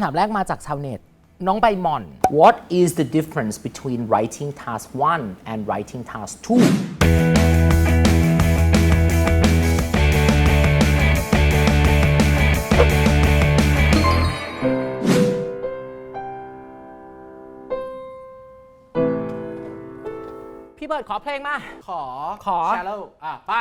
ำถามแรกมาจากชาวเน็ต น้องใบหม่อน What is the difference between writing task 1 and writing task 2 พี่เบิร์ดขอเพลงมา ขอ ขอ shallow อะ ไป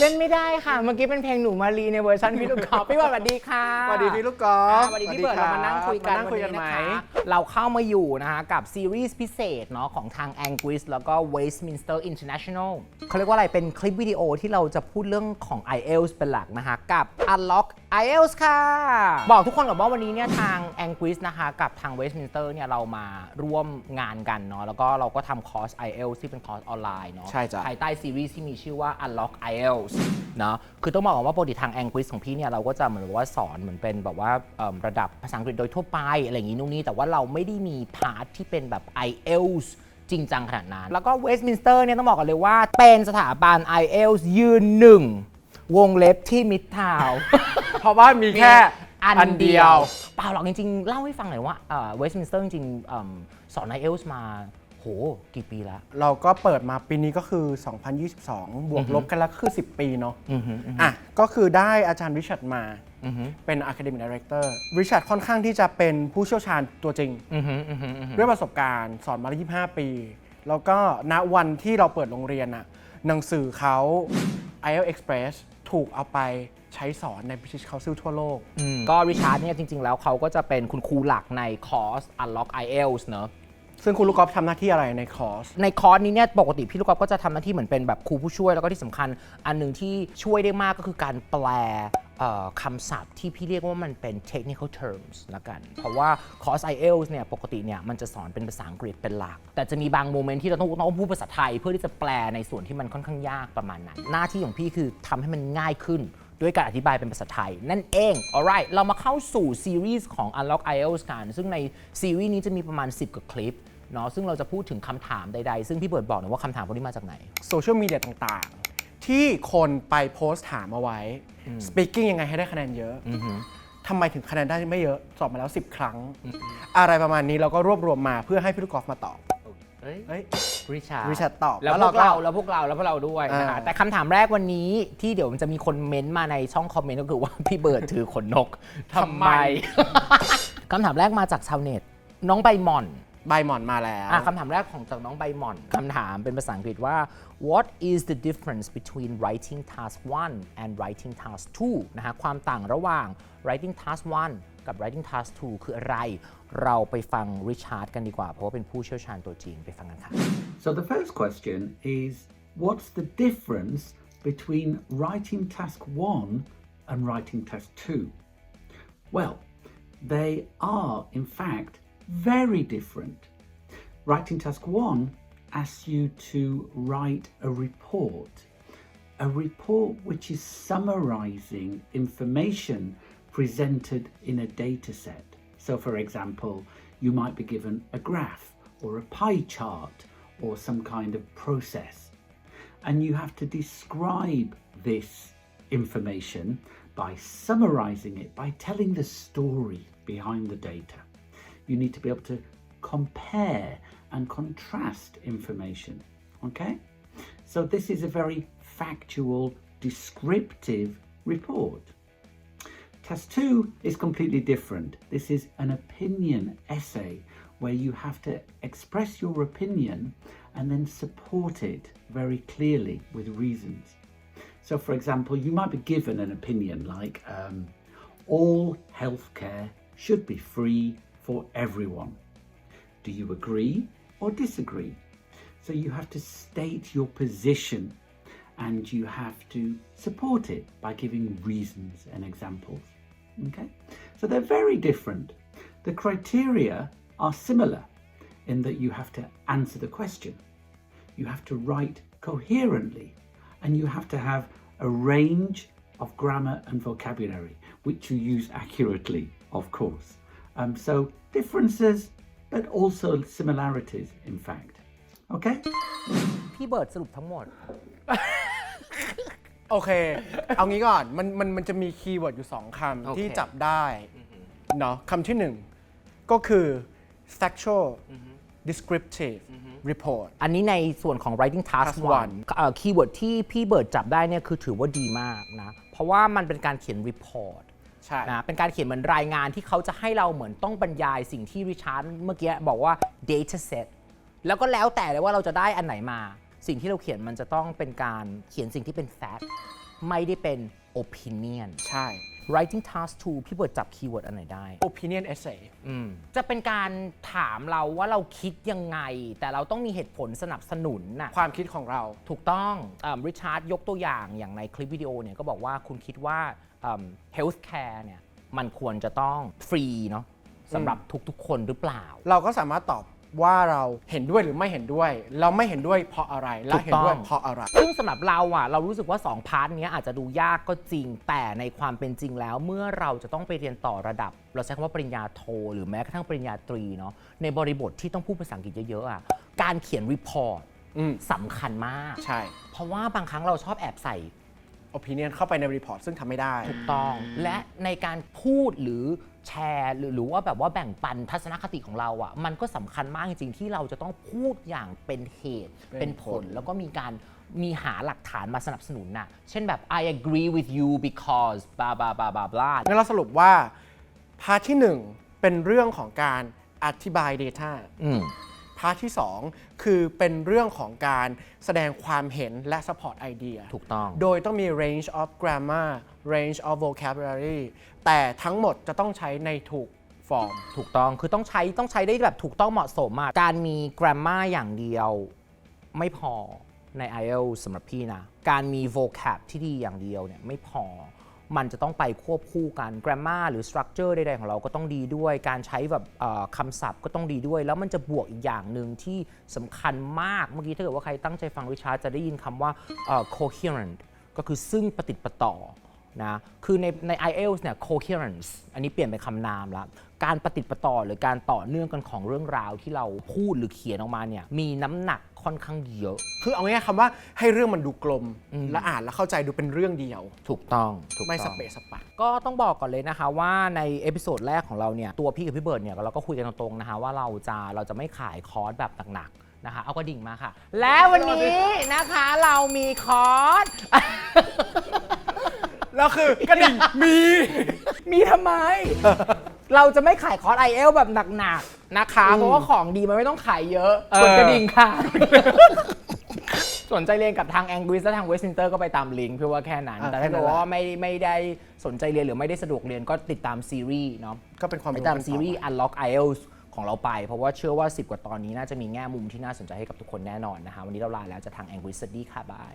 เล่นไม่ได้ค่ะ เมื่อกี้เป็นเพลงหนูมารีในเวอร์ชันพี่ลูกกอล์ฟพี่เบิร์ดสวัสดีค่ะสวัสดีพี่ลูกกอล์ฟสวัสดีพี่เบิร์ดเรามานั่งคุยกันมานั่งคุยกันวัไหมะเราเข้ามาอยู่นะคะกับซีรีส์พิเศษเนาะของทาง a n g r i s แล้วก็ Westminster International เขาเรียกว่าอะไรเป็นคลิปวิดีโอที่เราจะพูดเรื่องของ IELTS เป็นหลักนะคะกับ Unlock IELTS ค่ะ บอกทุกคนกับว่าวันนี้เนี่ยทาง a n g r i s นะคะกับทาง Westminster เนี่ยเรามาร่วมงานกันเนาะแล้วก็เราก็ทำคอร์ส IELTS ที่เป็นคอร์สออนไลน์เนาะใช่จ้ะภายใต้ซีรีส์ที่มีชื่อว่า Unlock IELTS เนาะคือต้องบอกก่อนว่าปกติทาง a n g r i s ของพี่เนี่ยเราก็จะเหมือนกับว่าสอนเหมือนเป็นแบบว่าเอิ่มระดับภาษาอังกฤษโดยทั่วไปอะไรอย่างนี้นู่นนี่แต่ว่าเราไม่ได้มีพาร์ทที่เป็นแบบ IELTS จริงจังขนาดนั้น แล้วก็ Westminster เนี่ยต้องบอกกันเลยว่าเป็นสถาบัน IELTS ยืนหนึ่งวงเล็บที่มิดทาวเพราะว่ามีแค่อันเดียว เปล่าหรอกจริงๆ เล่าให้ฟังหน่อยว่าเวสต์มินสเตอร์จริงๆเอิ่มสอน IELTS มา โห กี่ปีแล้วเราก็เปิดมาปีนี้ก็คือ 2022 บวกลบกันแล้วคือ 10 ปีเนาะอะก็คือได้อาจารย์ริชาร์ดมาเป็น Academic Director ริชาร์ดค่อนข้างที่จะเป็นผู้เชี่ยวชาญตัวจริงด้วยประสบการณ์สอนมาแล้ว25 ปี แล้วก็ณวันที่เราเปิดโรงเรียนอะหนังสือเขา IELTS Express ถูกเอาไปใช้สอนใน British Council ทั่วโลก ก็ริชาร์ดเนี่ยจริง ๆ แล้วเขาก็จะเป็นคุณครูหลักในคอร์ส Unlock IELTS เนอะ ซึ่งคุณลูกกอล์ฟทำหน้าที่อะไรในคอร์ส ในคอร์สนี้เนี่ยปกติพี่ลูกกอล์ฟก็จะทำหน้าที่เหมือนเป็นแบบครูผู้ช่วยแล้วก็ที่สำคัญ อันหนึ่งที่ช่วยได้มากก็คือการแปลเอ่อคำศัพท์ที่พี่เรียกว่ามันเป็น technical terms ละกัน เพราะว่าคอร์ส IELTS เนี่ยปกติเนี่ยมันจะสอนเป็นภาษาอังกฤษเป็นหลัก แต่จะมีบางโมเมนต์ที่เราต้องต้องพูดภาษาไทย เพื่อที่จะแปลในส่วนที่มันค่อนข้างยากประมาณนั้น หน้าที่ของพี่คือทำให้มันง่ายขึ้น ด้วยการอธิบายเป็นภาษาไทย นั่นเอง alright เรามาเข้าสู่ซีรีส์ของ Unlock IELTS กันซึ่งในซีรีส์นี้จะมีประมาณ 10กว่าคลิปเนาะซึ่งเราจะพูดถึงคำถามใดๆ ซึ่งพี่เบิร์ดบอกหน่อยว่าคำถามพวกนี้มาจากไหน โซเชียลมีเดียต่างๆ ที่คนไปโพสต์ถามเอาไว้ speaking ยังไงให้ได้คะแนนเยอะทำไมถึงคะแนนได้ไม่เยอะสอบมาแล้ว 10 ครั้ง อะไรประมาณนี้เราก็รวบรวมมาเพื่อให้พี่ลูกกอล์ฟมาตอบ เฮ้ยเฮ้ยริชาร์ดริชาร์ดตอบแล้วแล้วพวกเราเราก็แล้วพวกเราแล้วพวกเราด้วยนะคะอ่าแต่คำถามแรกวันนี้ที่เดี๋ยวมันจะมีคนเม้นต์มาในช่องคอมเมนต์ก็คือว่าพี่เบิร์ดถือขนนกทำไมคำถามแรกมาจากชาวเน็ต น้องใบหม่อนใบหมอนมาแล้วอะคำถามแรกของจากน้องใบหม่อนคำถามเป็นภาษาอังกฤษว่า what is the difference between writing task 1 and writing task 2 นะฮะความต่างระหว่าง writing task 1 กับ writing task 2 คืออะไร เราไปฟังริชาร์ดกันดีกว่า เพราะว่าเป็นผู้เชี่ยวชาญตัวจริงไปฟังกันค่ะ So the first question is what's the difference between writing task 1 and writing task 2? Well, they are in fact very different. Writing task 1 asks you to write a report, a report which is summarizing information presented in a data set. So, for example, you might be given a graph or a pie chart or some kind of process, and you have to describe this information by summarizing it, by telling the story behind the data. You need to be able to compare and contrast information. Okay? So, this is a very factual, descriptive report. Task two is completely different. This is an opinion essay where you have to express your opinion and then support it very clearly with reasons. So, for example, you might be given an opinion like um, all healthcare should be free for everyone. Do you agree or disagree? So, you have to state your position and you have to support it by giving reasons and examples. Okay, so they're very different. The criteria are similar in that you have to answer the question, you have to write coherently, and you have to have a range of grammar and vocabulary which you use accurately, of course. Um, so differences, but also similarities, in fact. Okay. พี่เบิร์ดสรุปทั้งหมด โอเค เอางี้ก่อน มันมันมันจะมีคีย์เวิร์ดอยู่ 2คโอเคำที่จับได้ เนาะคำที่1ก็คือ factual descriptive report อันนี้ในส่วนของ writing task Task one one คีย์เวิร์ดที่พี่เบิร์ดจับได้เนี่ยคือถือว่าดีมากนะ เพราะว่ามันเป็นการเขียน report ใช่ นะเป็นการเขียนเหมือนรายงานที่เขาจะให้เราเหมือนต้องบรรยายสิ่งที่ริชาร์ดเมื่อกี้บอกว่า data set แล้วก็แล้วแต่เลยว่าเราจะได้อันไหนมา สิ่งที่เราเขียนมันจะต้องเป็นการเขียนสิ่งที่เป็น fact ไม่ได้เป็น opinion ใช่ writing task two พี่เบิร์ดจับคีย์เวิร์ดอันไหนได้ opinion essay จะเป็นการถามเราว่าเราคิดยังไง แต่เราต้องมีเหตุผลสนับสนุนน่ะความคิดของเรา ถูกต้องริชาร์ดยกตัวอย่างอย่างในคลิปวิดีโอเนี่ยก็บอกว่าคุณคิดว่าเฮลท์แคร์เนี่ยมันควรจะต้องฟรีเนาะสำหรับทุกๆ คนหรือเปล่า เราก็สามารถตอบ ว่าเราเห็นด้วยหรือไม่เห็นด้วย เราไม่เห็นด้วยเพราะอะไรและถูกเห็นด้วยต้องเพราะอะไร ซึ่งสำหรับเราอะเรารู้สึกว่า 2 พาร์ทเนี้ยอาจจะดูยากก็จริง แต่ในความเป็นจริงแล้ว เมื่อเราจะต้องไปเรียนต่อระดับ เราใช้คำว่าปริญญาโท หรือแม้กระทั่งปริญญาตรีเนาะในบริบทที่ต้องพูดภาษาอังกฤษเยอะๆอะการเขียนรีพอร์ตอืม สำคัญมาก ใช่ เพราะว่าบางครั้งเราชอบแอบใส่ opinion เข้าไปใน report ซึ่งทำไม่ได้ ถูกต้องและในการพูดหรือแชร์หรือหรือว่าแบบว่าแบ่งปันทัศนคติของเราอะ่ะมันก็สำคัญมากจริงๆ ที่เราจะต้องพูดอย่างเป็นเหตุเป็นเป็นผล ผล แล้วก็มีการมีหาหลักฐานมาสนับสนุนน่ะเช่นแบบ I agree with you because blah blah blah blah blah งั้นเราสรุปว่าพาร์ทที่ 1 เป็นเรื่องของการอธิบาย Data อืมพาร์ทที่ 2 คือเป็นเรื่องของการแสดงความเห็นและ support idea ถูกต้อง โดยต้องมี range of grammar range of vocabulary แต่ทั้งหมดจะต้องใช้ในถูกฟอร์ม ถูกต้องคือต้องใช้ต้องใช้ได้แบบถูกต้องเหมาะสมอะการมี grammar อย่างเดียวไม่พอใน IELTS สำหรับพี่นะ การมี vocab ที่ดีอย่างเดียวเนี่ยไม่พอ มันจะต้องไปควบคู่กัน grammar หรือ structure ใดๆของเราก็ต้องดีด้วย การใช้แบบคำศัพท์ก็ต้องดีด้วย แล้วมันจะบวกอีกอย่างหนึ่งที่สำคัญมาก เมื่อกี้ถ้าเกิดว่าใครตั้งใจฟังวิชาจะได้ยินคำว่า coherent ก็คือซึ่งประติดประต่อนะ คือในใน IELTS เนี่ย coherence อันนี้เปลี่ยนเป็นคำนามล้วการปฏิดประต่อหรือการต่อเนื่องกันของเรื่องราวที่เราพูดหรือเขียนออกมาเนี่ยมีน้ำหนัก ค่อนข้างเยอะ คือเอาง่ายๆคำว่าให้เรื่องมันดูกลมและอ่านแล้วเข้าใจดูเป็นเรื่องเดียว ถูกต้องถูกไม่สต้อง เปะสปะ ก็ต้องบอกก่อนเลยนะคะว่าในเอพิโซดแรกของเราเนี่ยตัวพี่กับพี่เบิร์ดเนี่ยเราก็คุยกันตรงๆนะคะว่าเราจะเราจะไม่ขายคอร์สแบบหนักๆนะคะ เอากระดิ่งมาค่ะ และวันนี้นะคะเรามีคอร์ส แล้วคือกระดิ่งมี มีทำไม เราจะไม่ขายคอร์สไอเอลแบบหนักๆนะคะ เพราะว่าของดีมันไม่ต้องขายเยอะกดกระดิ่งค่ะ สนใจเรียนกับทางแองกิสและทางเวส t ินเตอร์ก็ไปตามลิงก์เพื่อว่าแค่นั้น อ่าแต่ถ้าแค่นั้เกินดแหละ ว่าไม่ไม่ได้สนใจเรียนหรือไม่ได้สะดวกเรียนก็ติดตามซีรีส์เนาะ ก็เป็นความไปรู้ตามกันต่อซีรีส์ Unlock IELTS ของเราไป เพราะว่าเชื่อว่า 10 กว่าตอนนี้น่าจะมีแง่มุมที่น่าสนใจให้กับทุกคนแน่นอนนะคะ วันนี้เราลาแล้วจะทาง Angry Study ค่ะบาย